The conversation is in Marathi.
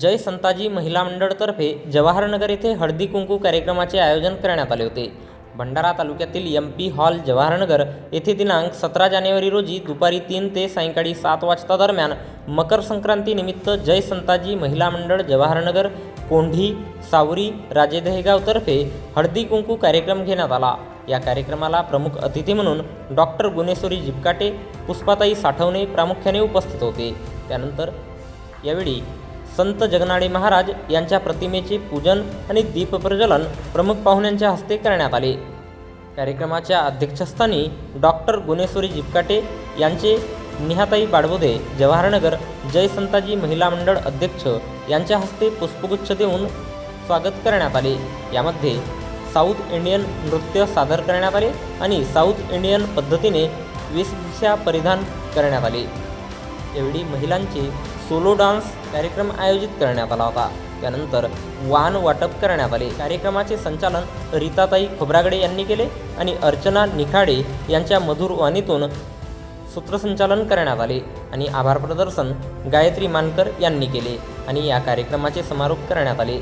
जय संताजी महिला मंडळतर्फे जवाहरनगर येथे हळदी कुंकू कार्यक्रमाचे आयोजन करण्यात आले होते. भंडारा तालुक्यातील एम पी हॉल जवाहरनगर येथे दिनांक सतरा जानेवारी रोजी दुपारी तीन ते सायंकाळी सात वाजता दरम्यान मकर संक्रांतीनिमित्त जय संताजी महिला मंडळ जवाहरनगर कोंढी सावरी राजे दहेगावतर्फे हळदी कुंकू कार्यक्रम घेण्यात आला. या कार्यक्रमाला प्रमुख अतिथी म्हणून डॉक्टर गुणेश्वरी जिपकाटे पुष्पाताई साठवणे प्रामुख्याने उपस्थित होते. त्यानंतर यावेळी संत जगनाडे महाराज यांच्या प्रतिमेचे पूजन आणि दीपप्रज्वलन प्रमुख पाहुण्यांच्या हस्ते करण्यात आले. कार्यक्रमाच्या अध्यक्षस्थानी डॉक्टर गुणेश्वरी जिपकाटे यांचे निहाताई बाडबोधे जवाहरनगर जय संताजी महिला मंडळ अध्यक्ष यांच्या हस्ते पुष्पगुच्छ देऊन स्वागत करण्यात आले. यामध्ये साऊथ इंडियन नृत्य सादर करण्यात आले आणि साऊथ इंडियन पद्धतीने वेशभूषा परिधान करण्यात आले. एवढी महिलांचे सोलो डान्स कार्यक्रम आयोजित करण्यात आला होता. त्यानंतर वाहन वाटप करण्यात आले. कार्यक्रमाचे संचालन रीताताई खोब्रागडे यांनी केले आणि अर्चना निखाडे यांच्या मधुर वाणीतून सूत्रसंचालन करण्यात आले आणि आभार प्रदर्शन गायत्री मानकर यांनी केले आणि या कार्यक्रमाचे समारोप करण्यात आले.